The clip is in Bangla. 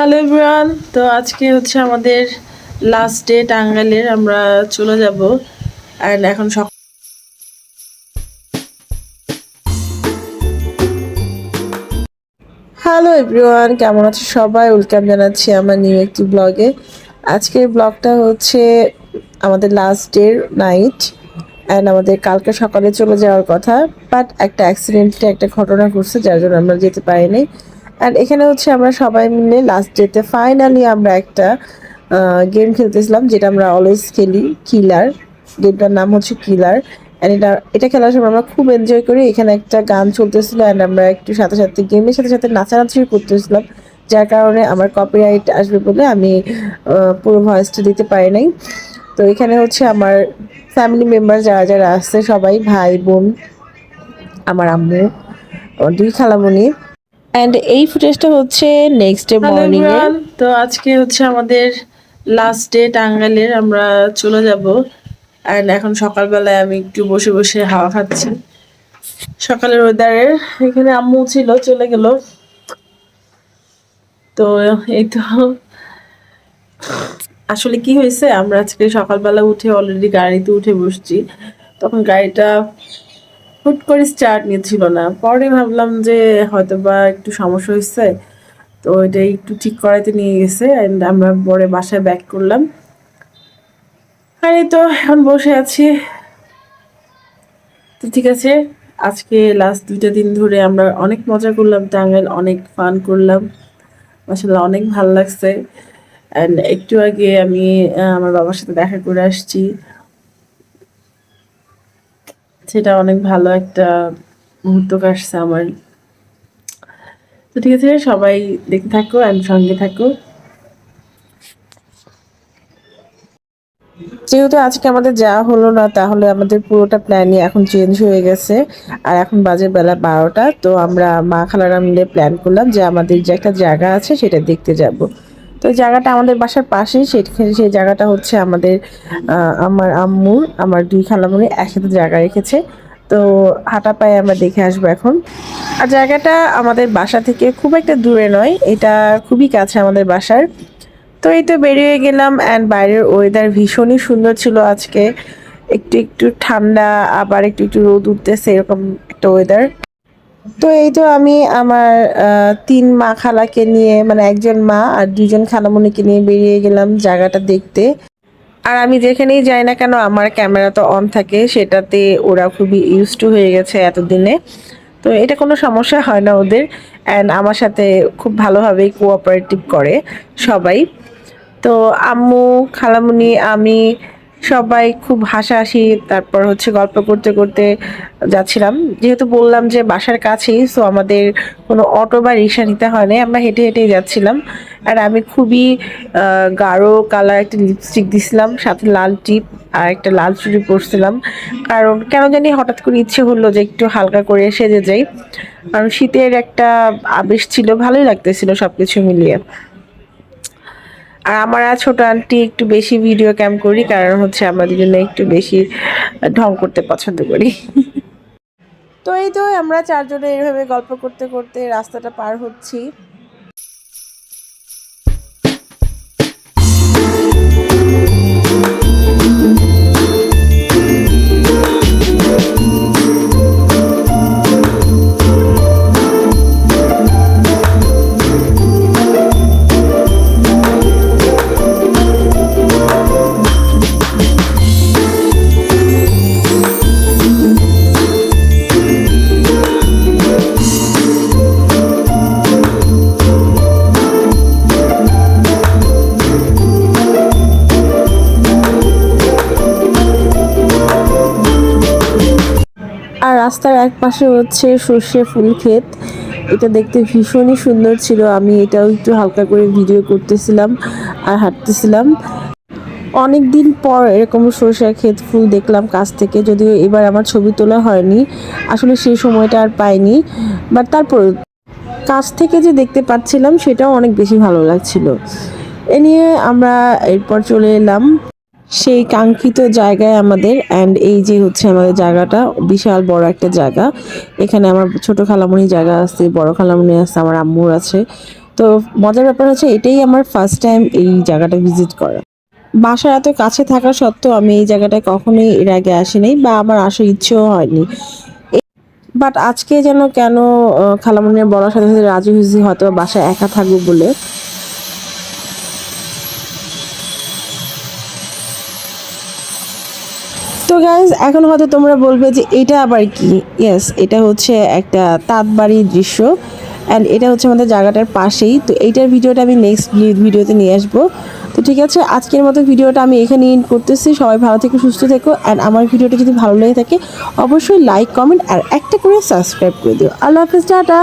হ্যালো এভরিওয়ান, তো আজকে হচ্ছে আমাদের লাস্ট ডে টাঙ্গাইলের, আমরা চলে যাব। অ্যান্ড এখন সকাল হ্যালো এভরিওয়ান কেমন আছে সবাই? ওয়েলকাম জানাচ্ছি আমার নিউ একটি ব্লগে আজকের ব্লগটা হচ্ছে আমাদের লাস্ট ডের নাইট অ্যান্ড আমাদের কালকে সকালে চলে যাওয়ার কথা। বাট একটা অ্যাক্সিডেন্টে একটা ঘটনা ঘটছে, যার জন্য আমরা যেতে পারিনি। অ্যান্ড এখানে হচ্ছে আমরা সবাই মিলে লাস্ট ডেতে ফাইনালি আমরা একটা গেম খেলতেছিলাম, যেটা আমরা অলওয়েজ খেলি কিলার গেমটার নাম হচ্ছে কিলার অ্যান্ড এটা এটা খেলার সময় আমরা খুব এনজয় করি। এখানে একটা গান চলতেছিল অ্যান্ড আমরা একটু সাথে সাথে গেমের সাথে সাথে নাচানাচি করতেছিলাম, যার কারণে আমার কপিরাইট আসবে বলে আমি পুরো ভয়েসটা দিতে পারি নাই। তো এখানে হচ্ছে আমার ফ্যামিলি মেম্বার যারা যারা আসছে সবাই, ভাই, বোন, আমার আম্মু, দুই খালামণি অ্যান্ড এই ফুটেজটা হচ্ছে নেক্সট ডে মর্নিং এ তো আজকে হচ্ছে আমাদের লাস্ট ডে টাঙ্গাইলের আমরা চলে যাব। অ্যান্ড এখন সকালবেলায় আমি একটু বসে বসে হাওয়া খাচ্ছি। সকালের ওয়েদারের এখানে আম্মু ছিল চলে গেল। তো এই তো। আসলে কি হয়েছে আমরা আজকে সকালবেলা উঠে অলরেডি গাড়িতে উঠে বসছি। তখন গাড়িটা হুট করে স্টার্ট নিচ্ছিল না। পরে ভাবলাম যে হয়তো বা একটু সমস্যা হয়েছে, তো এটা একটু ঠিক করাইতে নিয়ে গেছে অ্যান্ড আমরা পরে বাসায় ব্যাক করলাম। আর এই তো এখন বসে আছি। তো ঠিক আছে, আজকে লাস্ট দুইটা দিন ধরে আমরা অনেক মজা করলাম, টাঙ্গাইল অনেক ফান করলাম। আসলে অনেক ভালো লাগছে। অ্যান্ড একটু আগে আমি আমার বাবার সাথে দেখা করে আসছি। সেটা অনেক ভালো একটা মুহূর্ত কাটছে আমার। তো ঠিক আছে, সবাই দেখতে থাকো অ্যান্ড সঙ্গে থাকো। যেহেতু আজকে আমাদের যাওয়া হলো না, তাহলে আমাদের পুরোটা প্ল্যানই এখন চেঞ্জ হয়ে গেছে। আর এখন বাজে বেলা বারোটা, তো আমরা মা খালারা মিলে প্ল্যান করলাম যে আমাদের যে একটা জায়গা আছে সেটা দেখতে যাব। তো জায়গাটা আমাদের বাসার পাশেই, সেখানে সেই জায়গাটা হচ্ছে আমাদের আমার আম্মুর আমার দুই খালামুনি একসাথে জায়গা রেখেছে। তো হাঁটা পায়ে আমরা দেখে আসব এখন। আর জায়গাটা আমাদের বাসা থেকে খুব একটা দূরে নয়, এটা খুবই কাছে আমাদের বাসার। তো এই তো বেরিয়ে গেলাম অ্যান্ড বাইরের ওয়েদার ভীষণই সুন্দর ছিল আজকে। একটু একটু ঠান্ডা, আবার একটু একটু রোদ উঠতেছে, এরকম একটা ওয়েদার তো এই তো আমি আমার তিন মা খালাকে নিয়ে মানে একজন মা আর দুজন খালামণিকে নিয়ে বেরিয়ে গেলাম জায়গাটা দেখতে। আর আমি যেখানেই যাই না কেন, আমার ক্যামেরা তো অন থাকে, সেটাতে ওরা খুবই ইউজ টু হয়ে গেছে এতদিনে। তো এটা কোনো সমস্যা হয় না ওদের অ্যান্ড আমার সাথে খুব ভালোভাবেই কোঅপারেটিভ করে সবাই। তো আম্মু, খালামুনি, আমি সবাই খুব হাসাহাসি, তারপর হচ্ছে গল্প করতে করতে যাচ্ছিলাম। যেহেতু বললাম যে বাসার কাছেই সো আমাদের কোনো অটো বা রিক্সা নিতে হয় না আমরা হেঁটে হেঁটেই যাচ্ছিলাম। আর আমি খুবই গাঢ় কালার একটা লিপস্টিক দিছিলাম, সাথে লাল টিপ আর একটা লাল চুড়ি পরছিলাম। কারণ কেন জানি হঠাৎ করে ইচ্ছে হলো যে একটু হালকা করে সেজে যাই। কারণ শীতের একটা আবেশ ছিল, ভালোই লাগতেছিল সব কিছু মিলিয়ে। আর আমার আর ছোট আন্টি একটু বেশি ভিডিও ক্যাম করি, কারণ হচ্ছে আমাদের জন্য একটু বেশি ঢং করতে পছন্দ করি। তো এই তো আমরা চারজনে এইভাবে গল্প করতে করতে রাস্তাটা পার হচ্ছি। রাস্তার এক পাশে হচ্ছে সর্ষে ফুল ক্ষেত। এটা দেখতে ভীষণই সুন্দর ছিল। আমি এটাও একটু হালকা করে ভিডিও করতেছিলাম আর হাঁটতেছিলাম। অনেক দিন পর এরকম সরষের ক্ষেত ফুল দেখলাম কাছ থেকে। যদিও এবার আমার ছবি তোলা হয়নি। আসলে সেই সময়টা আর পাইনি। বাট তারপর কাছ থেকে যে দেখতে পাচ্ছিলাম, সেটাও অনেক বেশি ভালো লাগছিল। এ নিয়ে আমরা এরপর চলে এলাম। সেই কাঙ্ক্ষিত জায়গায় আমাদের অ্যান্ড এই যে হচ্ছে আমাদের জায়গাটা, বিশাল বড় একটা জায়গা। এখানে আমার ছোট খালামুনি জায়গা আছে, বড় খালামুনি আছে, আমার আম্মুর আছে। তো মজার ব্যাপার হচ্ছে এটাই আমার ফার্স্ট টাইম এই জায়গাটা ভিজিট করা। বাসার এত কাছে থাকা সত্ত্বেও আমি এই জায়গাটায় কখনোই এর আগে আসিনি বা আমার আসার ইচ্ছেও হয়নি। বাট আজকে যেন কেন খালামুনির বলার সাথে সাথে রাজি হয়েছি হয়তো বাসায় একা থাকব বলে তো গাইজ এখন হয়তো তোমরা বলবে যে এটা আবার কি? ইয়েস এটা হচ্ছে একটা তাঁতবাড়ির দৃশ্য অ্যান্ড এটা হচ্ছে আমাদের জায়গাটার পাশেই। তো এইটার ভিডিওটা আমি নেক্সট ভিডিওতে নিয়ে আসব। তো ঠিক আছে, আজকের মতো ভিডিওটা আমি এখানে এন্ড করতেছি। সবাই ভালো থেকো, সুস্থ থেকো অ্যান্ড আমার ভিডিওটা যদি ভালো লেগে থাকে, অবশ্যই লাইক কমেন্ট আর একটা করে সাবস্ক্রাইব করে দিও। আল্লাহ হাফিজ, টাটা!